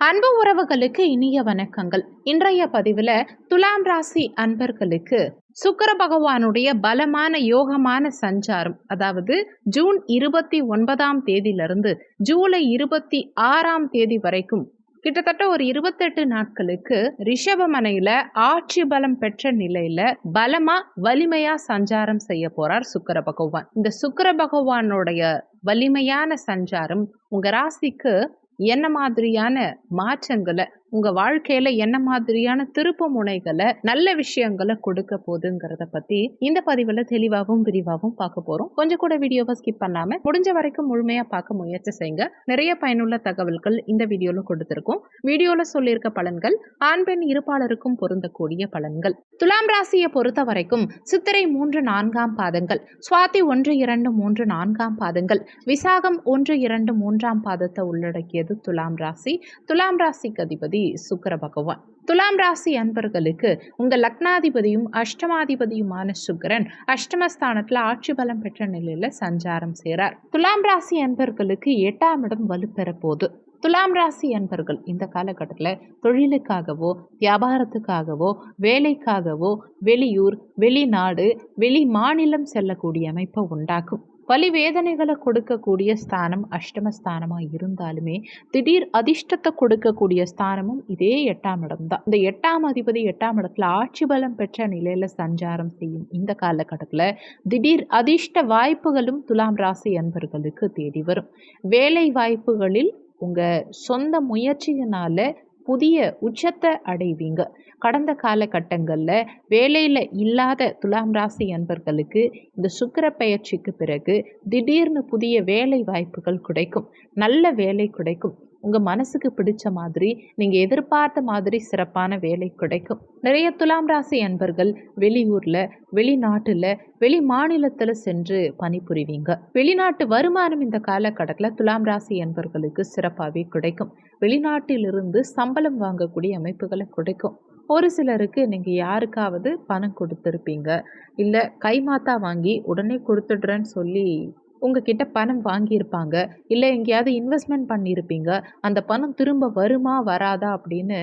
அன்பு உறவுகளுக்கு இனிய வணக்கங்கள். இன்றைய பதிவில் துலாம் ராசி அன்பர்களுக்கு சுக்கர பகவானுடைய பலமான யோகமான சஞ்சாரம் அதாவது ஜூன் இருபத்தி ஒன்பதாம் தேதியிலிருந்து ஜூலை இருபத்தி ஆறாம் தேதி வரைக்கும் கிட்டத்தட்ட ஒரு இருபத்தெட்டு நாட்களுக்கு ரிஷபமனையில ஆட்சி பலம் பெற்ற நிலையில பலமா வலிமையா சஞ்சாரம் செய்ய போறார் சுக்கர பகவான். இந்த சுக்கர பகவானுடைய வலிமையான சஞ்சாரம் உங்க ராசிக்கு என்ன மாதிரியான மாற்றங்களை உங்க வாழ்க்கையில என்ன மாதிரியான திருப்பு முனைகளை நல்ல விஷயங்களை கொடுக்க போகுதுங்கிறத பத்தி இந்த பதிவுல தெளிவாகவும் விரிவாகவும் பார்க்க போறோம். கொஞ்சம் கூட வீடியோவை ஸ்கிப் பண்ணாம முடிஞ்ச வரைக்கும் முழுமையா பார்க்க முயற்சி செய்யுங்க. நிறைய பயனுள்ள தகவல்கள் இந்த வீடியோல கொடுத்திருக்கும். வீடியோல சொல்லியிருக்க பலன்கள் ஆண் பெண் இருப்பாளருக்கும் பொருந்தக்கூடிய பலன்கள். துலாம் ராசியை பொறுத்த வரைக்கும் சித்திரை மூன்று நான்காம் பாதங்கள் சுவாதி ஒன்று இரண்டு மூன்று நான்காம் பாதங்கள் விசாகம் ஒன்று இரண்டு மூன்றாம் பாதத்தை உள்ளடக்கியது துலாம் ராசி. துலாம் ராசிக்கு அதிபதி சுக்கிர பகவான். துலாம் ராசி அன்பர்களுக்கு உங்க லக்னாதிபதியும் அஷ்டமாதிபதியுமான சுக்கிரன் அஷ்டமஸ்தானத்துல ஆட்சி பலம் பெற்ற நிலையில சஞ்சாரம் செய்கிறார் துலாம் ராசி அன்பர்களுக்கு எட்டாம் இடம் வலுப்பெற போது துலாம் ராசி அன்பர்கள் இந்த காலகட்டத்தில் தொழிலுக்காகவோ வியாபாரத்துக்காகவோ வேலைக்காகவோ வெளியூர் வெளிநாடு வெளி மாநிலம் செல்லக்கூடிய அமைப்பை உண்டாக்கும். வலி வேதனைகளை கொடுக்கக்கூடிய ஸ்தானம் அஷ்டமஸ்தானமாக இருந்தாலுமே திடீர் அதிர்ஷ்டத்தை கொடுக்கக்கூடிய ஸ்தானமும் இதே எட்டாம் இடம் தான் இந்த எட்டாம் அதிபதி எட்டாம் இடத்துல ஆட்சி பலம் பெற்ற நிலையில் சஞ்சாரம் செய்யும் இந்த காலகட்டத்தில் திடீர் அதிர்ஷ்ட வாய்ப்புகளும் துலாம் ராசி அன்பர்களுக்கு தேடி வரும். வேலை வாய்ப்புகளில் உங்கள் சொந்த முயற்சியினால புதிய உச்சத்தை அடைவீங்க. கடந்த காலகட்டங்களில் வேலையில் இல்லாத துலாம் ராசி அன்பர்களுக்கு இந்த சுக்கிர பயிற்சிக்கு பிறகு திடீர்னு புதிய வேலை வாய்ப்புகள் கிடைக்கும். நல்ல வேலை கிடைக்கும். உங்கள் மனசுக்கு பிடிச்ச மாதிரி நீங்கள் எதிர்பார்த்த மாதிரி சிறப்பான வேலை கிடைக்கும். நிறைய துலாம் ராசி அன்பர்கள் வெளியூரில் வெளிநாட்டில் வெளி மாநிலத்தில் சென்று பணிபுரிவீங்க. வெளிநாட்டு வருமானம் இந்த காலகட்டத்தில் துலாம் ராசி அன்பர்களுக்கு சிறப்பாகவே கிடைக்கும். வெளிநாட்டிலிருந்து சம்பளம் வாங்கக்கூடிய அமைப்புகளை கிடைக்கும். ஒரு சிலருக்கு நீங்கள் யாருக்காவது பணம் கொடுத்துருப்பீங்க. இல்லை கைமாத்தா வாங்கி உடனே கொடுத்துடுறேன்னு சொல்லி உங்ககிட்ட பணம் வாங்கியிருப்பாங்க. இல்லை எங்கேயாவது இன்வெஸ்ட்மெண்ட் பண்ணியிருப்பீங்க. அந்த பணம் திரும்ப வருமா வராதா அப்படின்னு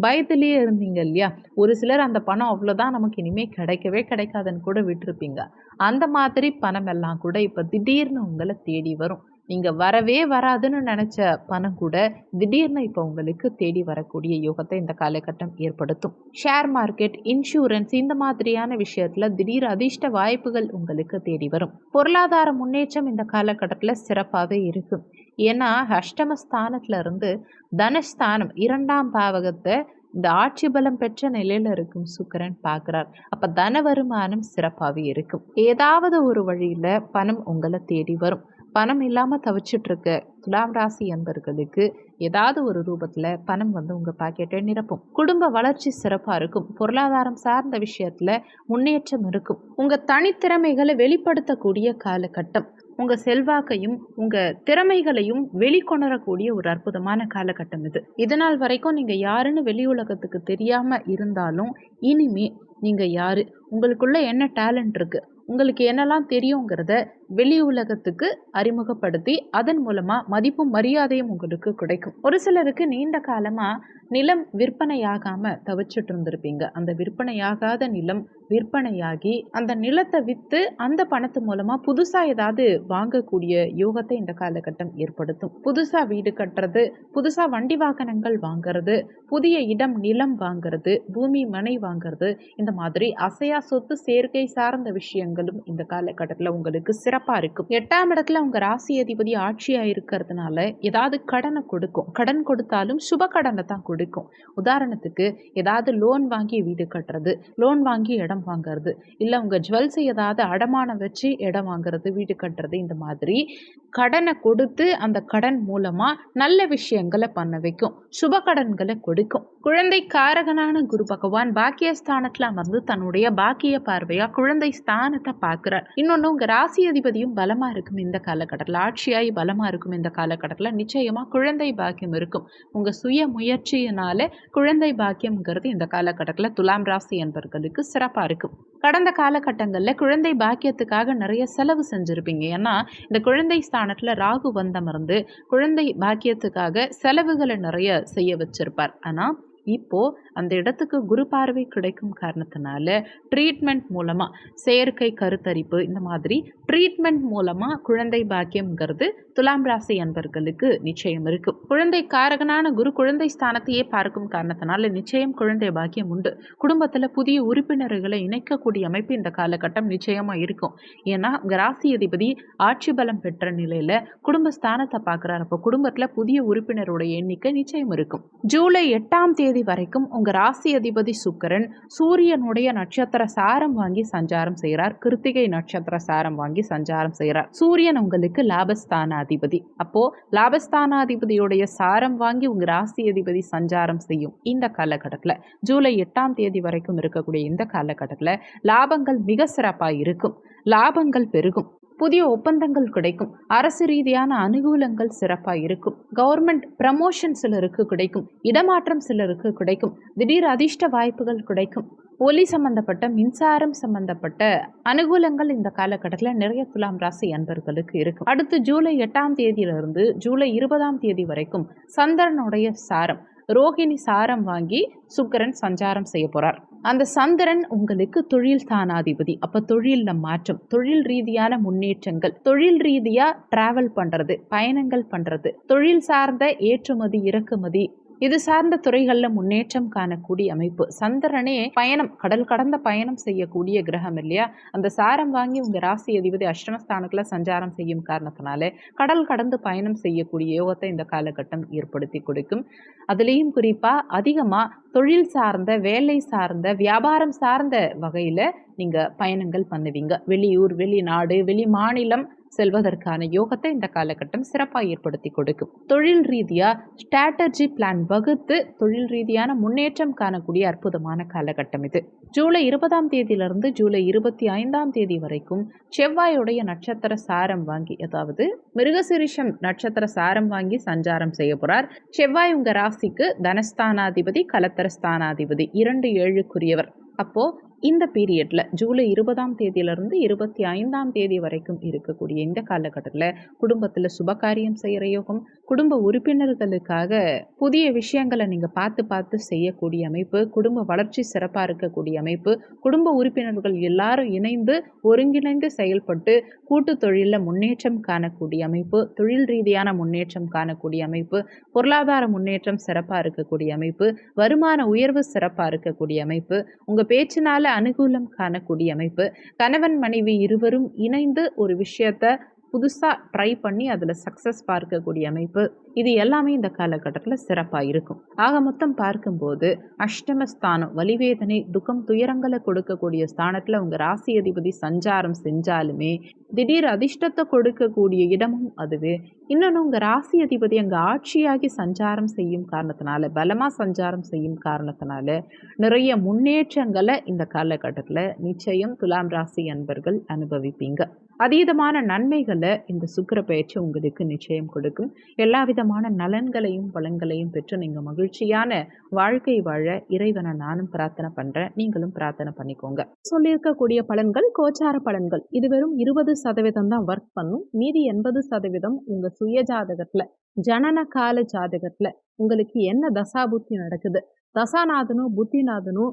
பயத்திலேயே இருந்தீங்க இல்லையா? ஒரு சிலர் அந்த பணம் அவ்வளோதான் நமக்கு இனிமேல் கிடைக்கவே கிடைக்காதுன்னு கூட விட்டுருப்பீங்க. அந்த மாதிரி பணம் எல்லாம் கூட இப்போ திடீர்னு உங்களை தேடி வரும். நீங்கள் வரவே வராதுன்னு நினச்ச பணம் கூட திடீர்னு இப்போ உங்களுக்கு தேடி வரக்கூடிய யோகத்தை இந்த காலகட்டம் ஏற்படுத்தும். ஷேர் மார்க்கெட் இன்சூரன்ஸ் இந்த மாதிரியான விஷயத்தில் திடீர் அதிர்ஷ்ட வாய்ப்புகள் உங்களுக்கு தேடி வரும். பொருளாதார முன்னேற்றம் இந்த காலகட்டத்தில் சிறப்பாகவே இருக்கும் ஏன்னா அஷ்டமஸ்தானத்துல இருந்து தனஸ்தானம் இரண்டாம் பாவகத்தை இந்த ஆட்சி பலம் பெற்ற நிலையில் இருக்கும் சுக்கரன் பார்க்குறார். அப்போ தன வருமானம் சிறப்பாகவே இருக்கும். ஏதாவது ஒரு வழியில் பணம் உங்களை தேடி வரும். பணம் இல்லாமல் தவிச்சிட்ருக்க துலாம் ராசி என்பர்களுக்கு ஏதாவது ஒரு ரூபத்தில் பணம் வந்து உங்கள் பாக்கெட்டை நிரப்பும். குடும்ப வளர்ச்சி சிறப்பாக இருக்கும். பொருளாதாரம் சார்ந்த விஷயத்தில் முன்னேற்றம் இருக்கும். உங்கள் தனித்திறமைகளை வெளிப்படுத்தக்கூடிய காலகட்டம் உங்கள் செல்வாக்கையும் உங்கள் திறமைகளையும் வெளிக்கொணரக்கூடிய ஒரு அற்புதமான காலகட்டம் இது. இதனால் வரைக்கும் நீங்கள் யாருன்னு வெளி உலகத்துக்கு தெரியாமல் இருந்தாலும் இனிமே நீங்கள் யார்? உங்களுக்குள்ள என்ன டேலண்ட் இருக்குது உங்களுக்கு என்னெல்லாம் தெரியுங்கிறத வெளி உலகத்துக்கு அறிமுகப்படுத்தி அதன் மூலமாக மதிப்பும் மரியாதையும் உங்களுக்கு கிடைக்கும். ஒரு சிலருக்கு நீண்ட காலமாக நிலம் விற்பனையாகாமல் தவிச்சிட்டு இருந்திருப்பீங்க. அந்த விற்பனையாகாத நிலம் விற்பனையாகி அந்த நிலத்தை விற்று அந்த பணத்து மூலமாக புதுசாக ஏதாவது வாங்கக்கூடிய யோகத்தை இந்த காலகட்டம் ஏற்படுத்தும். புதுசாக வீடு கட்டுறது புதுசாக வண்டி வாகனங்கள் வாங்கிறது புதிய இடம் நிலம் வாங்கிறது பூமி மனை வாங்கிறது இந்த மாதிரி அசையா சொத்து சேர்க்கை சார்ந்த விஷயங்களும் இந்த காலகட்டத்தில் உங்களுக்கு சிறப்பாக இருக்கும். எட்டாம் இடத்துல உங்க ராசி அதிபதி ஆட்சியாக இருக்கிறதுனால ஏதாவது கடனை கொடுக்கும். கடன் கொடுத்தாலும் சுப கடனை தான் கொடுக்கும். உதாரணத்துக்கு ஏதாவது லோன் வாங்கி வீடு கட்டுறது லோன் வாங்கி இடம் வாங்குறது. இல்லை உங்கள் ஜுவல்ஸ் ஏதாவது அடமானம் வச்சு இடம் வாங்குறது வீடு கட்டுறது இந்த மாதிரி கடனை கொடுத்து அந்த கடன் மூலமாக நல்ல விஷயங்களை பண்ண வைக்கும். சுப கடன்களை கொடுக்கும். குழந்தை காரகனான குரு பகவான் பாக்கியஸ்தானத்தில் அமர்ந்து தன்னுடைய பாக்கிய பார்வையாக குழந்தை ஸ்தானத்தை பார்க்குறார். இன்னொன்று உங்கள் ராசி அதிபதியும் பலமாக இருக்கும் இந்த காலகட்டத்தில். ஆட்சியாய் பலமாக இருக்கும் இந்த காலகட்டத்தில். நிச்சயமாக குழந்தை பாக்கியம் இருக்கும். உங்கள் சுய முயற்சியினால குழந்தை பாக்கியம்ங்கிறது இந்த காலகட்டத்தில் துலாம் ராசி என்பவர்களுக்கு சிறப்பாக இருக்கும் கடந்த காலகட்டங்களில் குழந்தை பாக்கியத்துக்காக நிறைய செலவு செஞ்சுருப்பீங்க. ஏன்னா இந்த குழந்தை ஸ்தானத்தில் ராகு வந்தமர்ந்து குழந்தை பாக்கியத்துக்காக செலவுகளை நிறைய செய்ய வச்சிருப்பார். ஆனால் இப்போ அந்த இடத்துக்கு குரு பார்வை கிடைக்கும் காரணத்தினால ட்ரீட்மெண்ட் மூலமாக செயற்கை கருத்தரிப்பு இந்த மாதிரி ட்ரீட்மெண்ட் மூலமாக குழந்தை பாக்கியம்ங்கிறது துலாம் ராசி அன்பர்களுக்கு நிச்சயம் இருக்கும் குழந்தை காரகனான குரு குழந்தை ஸ்தானத்தையே பார்க்கும் காரணத்தினால நிச்சயம் குழந்தை பாக்கியம் உண்டு. குடும்பத்தில் புதிய உறுப்பினர்களை இணைக்கக்கூடிய அமைப்பு இந்த காலகட்டம் நிச்சயமாக இருக்கும். ஏன்னா ராசி அதிபதி ஆட்சி பலம் பெற்ற நிலையில் குடும்ப ஸ்தானத்தை பார்க்குறாரு. அப்போ குடும்பத்தில் புதிய உறுப்பினருடைய எண்ணிக்கை நிச்சயம் இருக்கும். ஜூலை எட்டாம் தேதி வரைக்கும் உங்கள் ராசி அதிபதி சுக்கரன் சூரியனுடைய நட்சத்திர சாரம் வாங்கி சஞ்சாரம் செய்கிறார் கிருத்திகை நட்சத்திர சாரம் வாங்கி சஞ்சாரம் செய்கிறார் சூரியன் உங்களுக்கு லாபஸ்தானாதிபதி அப்போ லாபஸ்தானாதிபதியுடைய சாரம் வாங்கி உங்க ராசி அதிபதி சஞ்சாரம் செய்யும் இந்த காலகட்டத்தில் ஜூலை எட்டாம் தேதி வரைக்கும் இருக்கக்கூடிய இந்த காலகட்டத்தில் லாபங்கள் மிக சிறப்பாக இருக்கும். லாபங்கள் பெருகும். புதிய ஒப்பந்தங்கள் கிடைக்கும். அரசு ரீதியான அனுகூலங்கள் சிறப்பாக இருக்கும். கவர்மெண்ட் ப்ரமோஷன் சிலருக்கு கிடைக்கும். இடமாற்றம் சிலருக்கு கிடைக்கும். திடீர் அதிர்ஷ்ட வாய்ப்புகள் கிடைக்கும். ஒலி சம்பந்தப்பட்ட மின்சாரம் சம்பந்தப்பட்ட அனுகூலங்கள் இந்த காலகட்டத்தில் நிறைய துலாம் ராசி அன்பர்களுக்கு இருக்கும். அடுத்து ஜூலை எட்டாம் தேதியிலிருந்து ஜூலை இருபதாம் தேதி வரைக்கும் சந்திரனுடைய சாரம். ரோகிணி சாரம் வாங்கி சுக்கரன் சஞ்சாரம் செய்ய போகிறார் அந்த சந்திரன் உங்களுக்கு தொழில் தானாதிபதி. அப்போ தொழிலில் மாற்றம் தொழில் ரீதியான முன்னேற்றங்கள் தொழில் ரீதியாக டிராவல் பண்ணுறது பயணங்கள் பண்ணுறது தொழில் சார்ந்த ஏற்றுமதி இறக்குமதி இது சார்ந்த துறைகளில் முன்னேற்றம் காணக்கூடிய அமைப்பு. சந்திரனே பயணம் கடல் கடந்த பயணம் செய்யக்கூடிய கிரகம் இல்லையா? அந்த சாரம் வாங்கி உங்க ராசி அதிபதி அஷ்டமஸ்தானத்தில் சஞ்சாரம் செய்யும் காரணத்தினால கடல் கடந்து பயணம் செய்யக்கூடிய யோகத்தை இந்த காலகட்டம் ஏற்படுத்தி கொடுக்கும். அதுலேயும் குறிப்பாக அதிகமாக தொழில் சார்ந்த வேலை சார்ந்த வியாபாரம் சார்ந்த வகையில் நீங்கள் பயணங்கள் பண்ணுவீங்க. வெளியூர் வெளிநாடு வெளி மாநிலம் செல்வதற்கான யோகத்தை இந்த காலகட்டம் சிறப்பாக ஏற்படுத்தி கொடுக்கும். தொழில் ரீதியாக ஸ்ட்ராட்டஜி பிளான் வகுத்து தொழில் ரீதியான முன்னேற்றம் காணக்கூடிய அற்புதமான காலகட்டம் இது. ஜூலை இருபதாம் தேதியிலிருந்து ஜூலை இருபத்தி ஐந்தாம் தேதி வரைக்கும் செவ்வாயுடைய நட்சத்திர சாரம் வாங்கி அதாவது மிருகசிரிஷம் நட்சத்திர சாரம் வாங்கி சஞ்சாரம் செய்ய போகிறார் செவ்வாய் உங்கள் ராசிக்கு தனஸ்தானாதிபதி கலத்த ஸ்தானாதிபதி இரண்டு ஏழுக்குரியவர். அப்போ இந்த பீரியட்ல ஜூலை இருபதாம் தேதியிலிருந்து இருபத்தி ஐந்தாம் தேதி வரைக்கும் இருக்கக்கூடிய இந்த காலகட்டத்தில் குடும்பத்தில் சுபகாரியம் செய்கிற யோகம் குடும்ப உறுப்பினர்களுக்காக புதிய விஷயங்களை நீங்கள் பார்த்து பார்த்து செய்யக்கூடிய அமைப்பு குடும்ப வளர்ச்சி சிறப்பாக இருக்கக்கூடிய அமைப்பு குடும்ப உறுப்பினர்கள் எல்லாரும் இணைந்து ஒருங்கிணைந்து செயல்பட்டு கூட்டு தொழிலில் முன்னேற்றம் காணக்கூடிய அமைப்பு தொழில் ரீதியான முன்னேற்றம் காணக்கூடிய அமைப்பு பொருளாதார முன்னேற்றம் சிறப்பாக இருக்கக்கூடிய அமைப்பு வருமான உயர்வு சிறப்பாக இருக்கக்கூடிய அமைப்பு உங்கள் பேச்சினால அனுகூலம் காணக்கூடிய அமைப்பு கணவன் மனைவி இருவரும் இணைந்து ஒரு விஷயத்தை புதுசாக ட்ரை பண்ணி அதில் சக்ஸஸ் பார்க்கக்கூடிய அமைப்பு. இது எல்லாமே இந்த காலகட்டத்தில் சிறப்பாக இருக்கும். ஆக மொத்தம் பார்க்கும்போது அஷ்டமஸ்தானம் வலிவேதனை துக்கம் துயரங்களை கொடுக்கக்கூடிய ஸ்தானத்தில் உங்கள் ராசி அதிபதி சஞ்சாரம் செஞ்சாலுமே திடீர் அதிர்ஷ்டத்தை கொடுக்கக்கூடிய இடமும் அதுவே. இன்னொன்று உங்கள் ராசி அதிபதி அங்கே ஆட்சியாகி சஞ்சாரம் செய்யும் காரணத்தினால பலமாக சஞ்சாரம் செய்யும் காரணத்தினால நிறைய முன்னேற்றங்களை இந்த காலகட்டத்தில் நிச்சயம் துலாம் ராசி அன்பர்கள் அனுபவிப்பீங்க. அதீதமான நன்மைகளை இந்த சுக்கர பயிற்சி உங்களுக்கு நிச்சயம் கொடுக்கும். எல்லா விதமான நலன்களையும் பலன்களையும் பெற்று நீங்கள் மகிழ்ச்சியான வாழ்க்கை வாழ இறைவனை நானும் பிரார்த்தனை பண்ணுறேன் நீங்களும் பிரார்த்தனை பண்ணிக்கோங்க. சொல்லியிருக்கக்கூடிய பலன்கள் கோச்சார பலன்கள். இது வெறும் இருபது சதவீதம் தான் ஒர்க் பண்ணும். மீதி எண்பது சதவீதம் உங்கள் சுய ஜாதகத்தில் ஜனன கால ஜாதகத்தில் உங்களுக்கு என்ன தசாபுத்தி நடக்குது? தசாநாதனும் புத்திநாதனும்